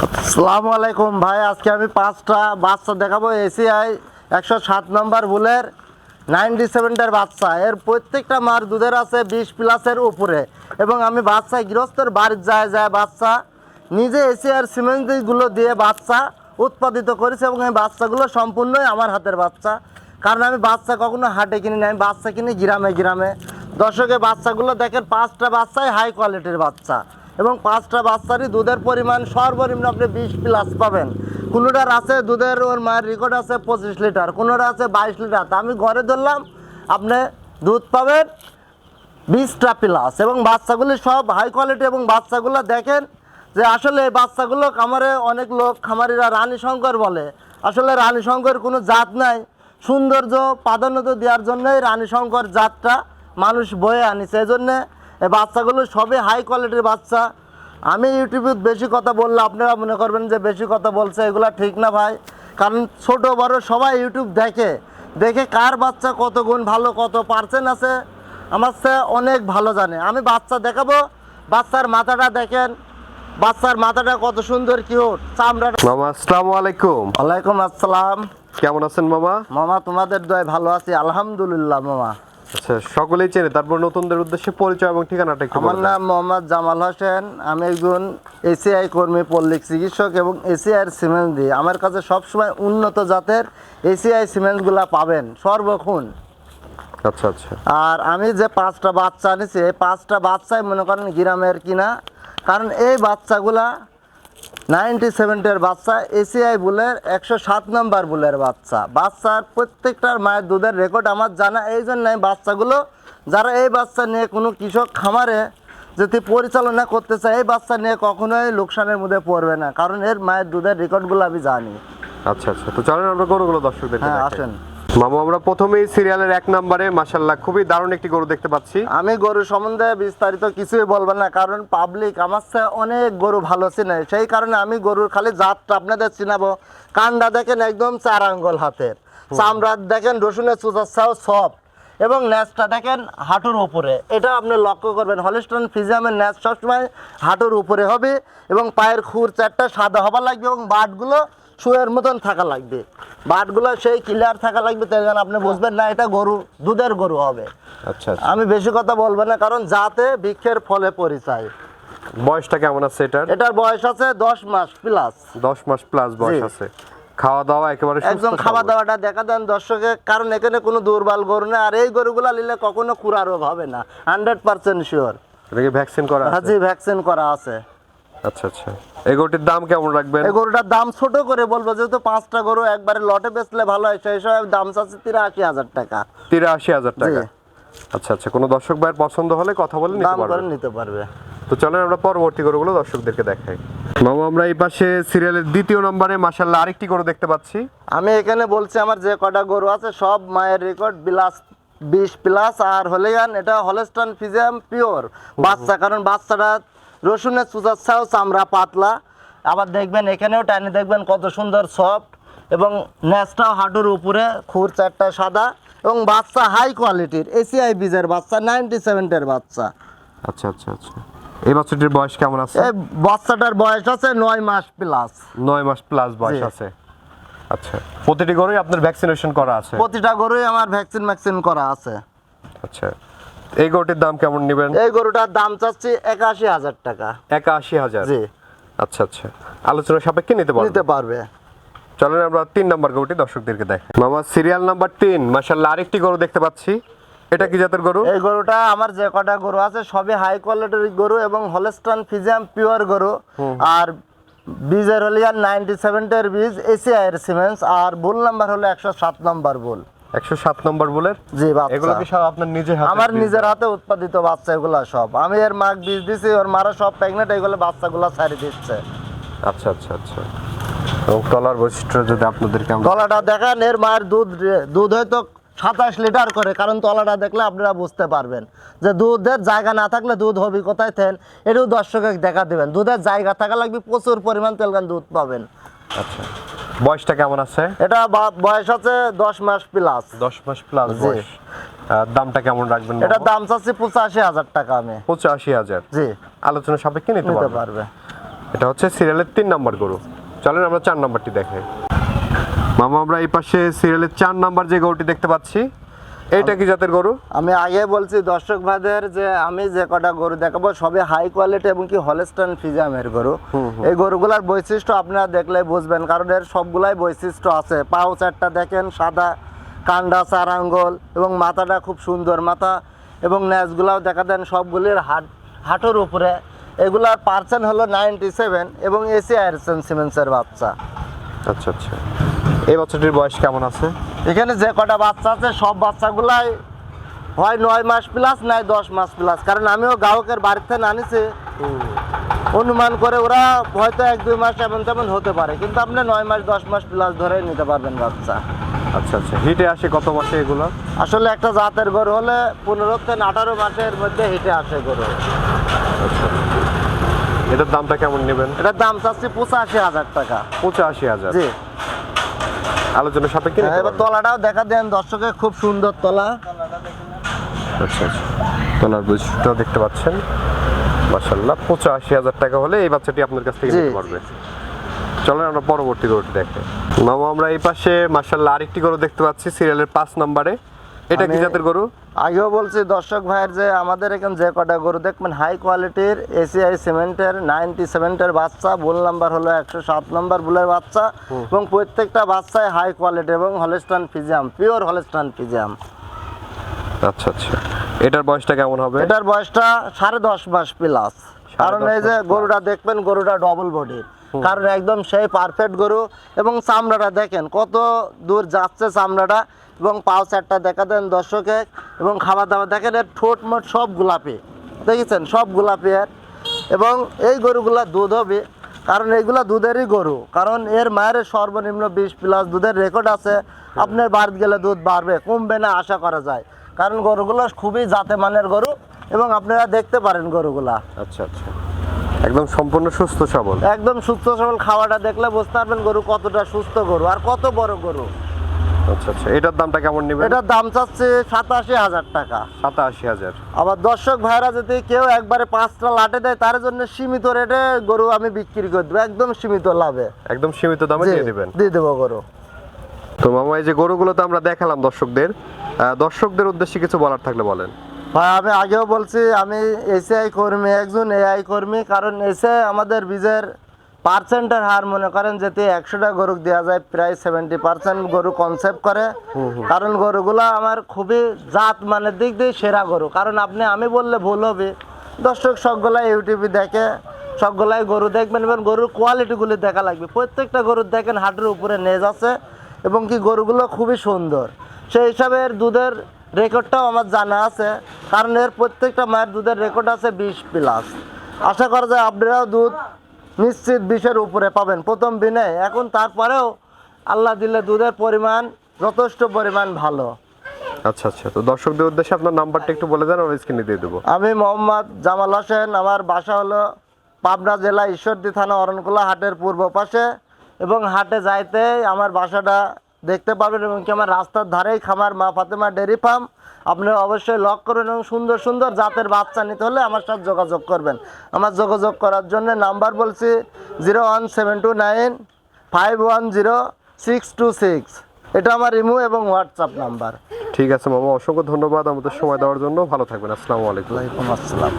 সালাম আলাইকুম ভাই, আজকে আমি পাঁচটা বাচ্চা দেখাবো এসিআই একশো সাত নম্বর বুলের নাইনটি সেভেনটার বাচ্চা। এর প্রত্যেকটা মার দুধের আছে বিশ প্লাসের উপরে। এবং আমি বাচ্চা গৃহস্থের বাড়ির যায় যায় বাচ্চা, নিজে এসিআর সিমেন্টগুলো দিয়ে বাচ্চা উৎপাদিত করেছে এবং এই বাচ্চাগুলো সম্পূর্ণই আমার হাতের বাচ্চা। কারণ আমি বাচ্চা কখনো হাটে কিনি না, আমি বাচ্চা কিনি গ্রামে গ্রামে। দর্শকে বাচ্চাগুলো দেখেন, পাঁচটা বাচ্চাই হাই কোয়ালিটির বাচ্চা। এবং পাঁচটা বাচ্চারই দুধের পরিমাণ সর্বনিম্ন আপনি বিশ প্লাস পাবেন। কোনোটার আছে দুধের ওর মায়ের রেকর্ড আছে পঁচিশ লিটার কোনোটা আছে বাইশ লিটার। তা আমি ঘরে ধরলাম, আপনি দুধ পাবেন বিশটা প্লাস এবং বাচ্চাগুলি সব হাই কোয়ালিটি এবং বাচ্চাগুলো দেখেন যে আসলে এই বাচ্চাগুলো খামারে অনেক লোক, খামারিরা রানী শঙ্কর বলে। আসলে রানী শঙ্কর কোনো জাত নাই। সৌন্দর্য প্রাধান্য দেওয়ার জন্যই রানী শঙ্কর জাতটা মানুষ বয়ে আনিছে। এই জন্যে বাচ্চাগুলো সবই হাই কোয়ালিটির বাচ্চা। আমি ইউটিউবে বেশি কথা বললে আপনারা মনে করবেন যে বেশি কথা বলছে এগুলো ঠিক না ভাই। কারণ ছোট বড় সবাই ইউটিউব দেখে। দেখে কার বাচ্চা কত গুণ ভালো কত পার্সেন্ট আছে? আমার সে অনেক ভালো জানে। আমি বাচ্চা দেখাবো বাচ্চার মাথাটা দেখেন। বাচ্চার মাথাটা কত সুন্দর কিউট চামড়াটা মামা আসসালামু আলাইকুম। ওয়ালাইকুম আসসালাম। কেমন আছেন মামা? মামা তোমাদের দয় ভালো আছি। আলহামদুলিল্লাহ মামা। আচ্ছা সকলেই চেনে তারপর নতুনদের উদ্দেশ্যে পরিচয় এবং ঠিকানাটা একটু আমার নাম মোহাম্মদ জামাল হোসেন আমি একজন এসিআই কর্মী পল্লিক চিকিৎসক এবং এসিআই সিমেন্ট দিই আমার কাছে সবসময় উন্নত জাতের এসিআই সিমেন্টগুলা পাবেন সর্বক্ষণ। আচ্ছা আচ্ছা। আর আমি যে পাঁচটা বাচ্চা আনিছি এই পাঁচটা বাচ্চাই মনে করেন গ্রামের কিনা কারণ এই বাচ্চাগুলা নাইনটি সেভেন্টের বাচ্চা এসিআই বুলের একশো সাত নম্বর বুলের বাচ্চা। বাচ্চার প্রত্যেকটার মায়ের দুধের রেকর্ড আমার জানা এই জন্য বাচ্চাগুলো যারা এই বাচ্চা নিয়ে কোনো কৃষক খামারে যদি পরিচালনা করতে চায় এই বাচ্চা নিয়ে কখনোই লোকসানের মধ্যে পড়বে না কারণ এর মায়ের দুধের রেকর্ডগুলো আমি জানি। আচ্ছা আচ্ছা। তো চলেন আমরা গরুগুলো দর্শকদের হ্যাঁ আসেন। মামা আমরা প্রথমেই সিরিয়ালের এক নম্বরে মাশাল্লাহ খুবই দারুণ একটি গরু দেখতে পাচ্ছি। আমি গরু সম্বন্ধে বিস্তারিত কিছুই বলব না কারণ পাবলিক আমার অনেক গরু ভালো চিনে। সেই কারণে আমি গরুর খালি জাতটা আপনাদের চিনাবো। কান্ডা দেখেন একদম চার আঙ্গল হাতের। চামড়া দেখেন রসুনের চুচাচ্ছাও সব। এবং ন্যাচটা দেখেন হাঁটুর উপরে। এটা আপনি লক্ষ্য করবেন হলিস্টন ফিজিয়ামের ন্যাচ সবসময় হাঁটুর উপরে হবে এবং পায়ের খুর চারটা সাদা হবার লাগবে এবং বাটগুলো শুয়ের মতন থাকা লাগবে। বাটগুলো সেই ক্লিয়ার থাকা লাগবে তাই জন্য আপনি বুঝবেন না এটা গরু দুধের গরু হবে। আচ্ছা আচ্ছা। আমি বেশি কথা বলব না কারণ যাতে বৃক্ষের ফলে পরিচয়। বয়সটা কেমন আছে এটার? এটার বয়স আছে দশ মাস প্লাস দশ মাস প্লাস বয়স আছে। খাওয়া দাওয়া একেবারে সুস্থ একদম খাওয়া দাওয়াটা দেখা দেন দর্শকে কারণ এখানে কোনো দুর্বল গরু নেই আর এই গরুগুলা নিলে কখনো রোগ হবে না হান্ড্রেড পার্সেন্ট শিওর এটা কি ভ্যাকসিন করা আছে? ভ্যাকসিন করা আছে। আচ্ছা আচ্ছা। এই গরুটির দাম কেমন রাখবেন? এই গরুটার দাম ছোট করে বলব যেহেতু পাঁচটা গরু একবারে লটে বেচলে ভালো হয় সেই হিসাবে দাম চাচ্ছে তিরাশি হাজার টাকা। তিরাশি হাজার টাকা। আচ্ছা আচ্ছা। কোনো দর্শক ভাইয়ের পছন্দ হলে কথা বলে নিতে দাম করে নিতে পারবে। তো চলেন আমরা পরবর্তী গরুগুলো দর্শকদেরকে দেখাই। মামা আমরা এই পাশে সিরিয়ালের দ্বিতীয় নম্বরে মাশাল্লাহ আরেকটি গরু দেখতে পাচ্ছি। আমি এখানে বলছি আমার যে কটা গরু আছে সব মায়ের রেকর্ড বিলাস বিশ প্লাস আর হলেগান এটা হলেস্টন ফিজিয়াম পিওর বাচ্চা কারণ বাচ্চাটা রসুনের চুচাচ্ছাও চামড়া পাতলা। আবার দেখবেন এখানেও টানি দেখবেন কত সুন্দর সফট এবং ন্যাচটাও হাঁটুর উপরে খুর চারটা সাদা এবং বাচ্চা হাই কোয়ালিটির এসিআই বীজের বাচ্চা নাইনটি সেভেন্টের বাচ্চা। আচ্ছা আচ্ছা আচ্ছা। এই বাচ্চাটির বয়স কেমন আছে? এই বাচ্চাটার বয়স আছে নয় মাস প্লাস নয় মাস প্লাস বয়স আছে। আচ্ছা প্রতিটি গরুই আপনার ভ্যাকসিনেশন করা আছে? প্রতিটা গরুই আমার ভ্যাকসিন ভ্যাকসিন করা আছে। আচ্ছা। এই গরুটির দাম কেমন নেবেন? এই গরুটার দাম চাচ্ছি একাশি হাজার টাকা। একাশি হাজার? জি। আচ্ছা আচ্ছা। আলোচনা সাপেক্ষে নিতে পারবেন নিতে পারবে। চলেন আমরা তিন নম্বর গরুটি দর্শকদেরকে দেখ। মামা সিরিয়াল নাম্বার তিন। মাশাল্লাহ আরেকটি গরু দেখতে পাচ্ছি। এটা কি জাতের গরু? এই গরুটা আমার যে কটা গরু আছে সবই হাই কোয়ালিটির গরু এবং হলস্টন ফিজিয়াম পিওর গরু। আর বীজের হলিয়ার নাইনটি সেভেন্টের বীজ এসিআই এর সিমেন্স আর বুল নাম্বার হলো একশো সাত নম্বর বুল একশো সাত নম্বর বলের জি এগুলো কি সব আপনার নিজের হাতে আমার নিজের হাতে উৎপাদিত বাচ্চা এগুলা সব। আমি এর মাগ বীজ দিছি ওর মারা সব প্রেগনেন্ট এগুলো বাচ্চাগুলো ছাড়ি দিচ্ছে। আচ্ছা আচ্ছা আচ্ছা। এবং তলার বৈশিষ্ট্য যদি আপনাদেরকে গলাটা দেখেন এর মায়ের দুধ দুধ হয়তো সাতাশ লিটার করে কারণ তলাটা দেখলে আপনারা বুঝতে পারবেন যে দুধের জায়গা না থাকলে দুধ হবে কোথায় থেন এটাও দর্শকে দেখা দেবেন। দুধের জায়গা থাকা লাগবে প্রচুর পরিমাণ তেলগান দুধ পাবেন। আচ্ছা। বয়সটা কেমন আছে? এটা বয়স আছে দশ মাস প্লাস দশ মাস প্লাস। বয়স। দামটা কেমন রাখবেন এটা দাম চাচ্ছি পঁচাশি হাজার টাকা আমি। পঁচাশি হাজার। জি। আলোচনা সাপেক্ষে নিতে নিতে পারবে। এটা হচ্ছে সিরিয়ালের তিন নাম্বার গরু। চলেন আমরা চার নাম্বারটি দেখাই। মামা আমরা এই পাশে সিরিয়ালের চার নাম্বার যে গরুটি দেখতে পাচ্ছি এইটা কি জাতের গরু? আমি আগে বলছি দর্শক ভাইদের যে আমি যে কটা গরু দেখাবো সবই হাই কোয়ালিটি এবং কি হলস্টান ফিজামের গরু। এই গরুগুলার বৈশিষ্ট্য আপনারা দেখলে বুঝবেন কারণ এর সবগুলাই বৈশিষ্ট্য আছে। পাও চারটা দেখেন সাদা কান্ডা চার আঙ্গল এবং মাথাটা খুব সুন্দর মাথা এবং ন্যাচগুলাও দেখা দেন সবগুলির হাট হাঁটুর উপরে। এগুলার পার্সেন্ট হলো নাইনটি সেভেন এবং এসি আয়ারসেন সিমেন্সের বাচ্চা। আচ্ছা আচ্ছা। এই বাচ্চাটির বয়স কেমন আছে? এখানে যে কটা বাচ্চা আছে সব বাচ্চাগুলাই হয় নয় মাস প্লাস নয় দশ মাস প্লাস কারণ আমিও গ্রাহকের বাড়িতে আনিছি অনুমান করে ওরা হয়তো এক দুই মাস এমন তেমন হতে পারে। কিন্তু আপনি নয় মাস দশ মাস প্লাস ধরে নিতে পারবেন বাচ্চা। আচ্ছা আচ্ছা। হিটে আসে কত মাসে এগুলো? আসলে একটা জাতের গরু হলে পনেরো থেকে আঠারো মাসের মধ্যে হেঁটে আসে গরু। এটার দামটা কেমন নেবেন? এটার দাম চাচ্ছি পঁচাশি হাজার টাকা। পঁচাশি হাজার। জি। আলোচনার সাপেক্ষে হ্যাঁ, এবার তলাটাও দেখা দেন দর্শকে খুব সুন্দর তলা। আচ্ছা আচ্ছা। তলার বৈশিষ্ট্য দেখতে পাচ্ছেন। মাসাল্লাহ পঁচাশি হাজার টাকা হলে এই বাচ্চাটি আপনার কাছ থেকে। নিতে পারবে। চলেন আমরা পরবর্তী গরুটি দেখে। মামা আমরা এই পাশে মাসাল্লাহ আরেকটি গরু দেখতে পাচ্ছি সিরিয়ালের পাঁচ নম্বরে। এটা কি জাতের গরু? আগেও বলছি দর্শক ভাইয়ের যে আমাদের এখানে যে কটা গরু দেখবেন হাই কোয়ালিটির এসিআই সিমেন্টের নাইনটি সেভেন্টের বাচ্চা বুল নাম্বার হলো একশো সাত নম্বর বুলের বাচ্চা এবং প্রত্যেকটা বাচ্চায় হাই কোয়ালিটি এবং হলেস্টান ফিজিয়াম পিওর হলেস্টান ফিজিয়াম আচ্ছা আচ্ছা। এটার বয়সটা কেমন হবে? এটার বয়সটা সাড়ে দশ মাস প্লাস কারণ এই যে গরুটা দেখবেন গরুটা ডবল বডির কারণ একদম সেই পারফেক্ট গরু এবং চামড়াটা দেখেন কত দূর যাচ্ছে চামড়াটা। এবং পাও চারটা দেখা দেন দর্শকে এবং খাবার দাবার দেখেন এর ঠোঁট মোট সব গোলাপি। দেখেছেন? সব গোলাপি এর। এবং এই গরুগুলা দুধ হবে কারণ এইগুলা দুধেরই গরু। কারণ এর মায়ের সর্বনিম্ন বিশ প্লাস দুধের রেকর্ড আছে। আপনার বাড়িতে গেলে দুধ বাড়বে কমবে না আশা করা যায়। কারণ গরুগুলো খুবই জাতে মানের গরু এবং আপনারা দেখতে পারেন গরুগুলা। আচ্ছা আচ্ছা। একদম সম্পূর্ণ সুস্থ সবল। একদম সুস্থ সবল খাওয়াটা দেখলে বুঝতে পারবেন গরু কতটা সুস্থ গরু আর কত বড় গরু। আচ্ছা আচ্ছা। এটার দামটা কেমন নেবেন? এটার দাম চাচ্ছে সাতাশি হাজার টাকা। সাতাশি হাজার। আবার দর্শক ভাইরা যদি কেউ একবারে পাঁচটা লাটে দেয় তার জন্য সীমিত রেটে গরু আমি বিক্রি করে দেবো একদম সীমিত লাভে। একদম সীমিত দামে দিয়ে দিবেন? দিয়ে দেবো গরু। তো মামা এই যে গরুগুলো তো আমরা দেখালাম দর্শকদের দর্শকদের উদ্দেশ্যে কিছু বলার থাকলে বলেন। ভাই আমি আগেও বলছি আমি এসিআই কর্মী একজন এআই কর্মী কারণ এসে আমাদের বীজের পার্সেন্টের হার মনে করেন যেতে একশোটা গরু দেওয়া যায় প্রায় সেভেন্টি পার্সেন্ট গরু কনসেপ্ট করে। কারণ গরুগুলো আমার খুবই জাত মানের দিক দিয়ে সেরা গরু। কারণ আপনি আমি বললে ভুল হবে। দর্শক সবগুলাই ইউটিউবে দেখে সবগুলাই গরু দেখবেন এবং গরুর কোয়ালিটিগুলি দেখা লাগবে। প্রত্যেকটা গরুর দেখেন হাটের উপরে নেজ আছে এবং কি গরুগুলো খুবই সুন্দর। সেই হিসাবে এর দুধের রেকর্ডটাও আমার জানা আছে। কারণ এর প্রত্যেকটা মায়ের দুধের রেকর্ড আছে বিশ প্লাস আশা করা যায় আপনারাও দুধ নিশ্চিত বিশের উপরে পাবেন। প্রথম দিনে এখন তারপরেও আল্লাহ দিলে দুধের পরিমাণ যথেষ্ট পরিমাণ ভালো। আচ্ছা আচ্ছা। তো দর্শকদের উদ্দেশ্যে আপনার নাম্বারটা একটু বলে দেন আমরা স্ক্রিনে দিয়ে দেবো। আমি মোহাম্মদ জামাল হোসেন আমার বাসা হলো পাবনা জেলা ঈশ্বরদী থানা অরণকুলা হাটের পূর্ব পাশে এবং হাটে যাইতে আমার বাসাটা দেখতে পাবেন এবং কি আমার রাস্তার ধারেই খামার মা ফাতেমা ডেরি ফার্ম আপনারা অবশ্যই লক করুন এবং সুন্দর সুন্দর জাতের বাচ্চা নিতে হলে আমার সাথে যোগাযোগ করবেন। আমার যোগাযোগ করার জন্য নাম্বার বলছি zero one seven two nine five one zero six two six. এটা আমার ইমো এবং হোয়াটসঅ্যাপ নাম্বার। ঠিক আছে মামা অসংখ্য ধন্যবাদ আমাদের সময় দেওয়ার জন্য। ভালো থাকবেন আসসালামু আলাইকুম। আসসালাম।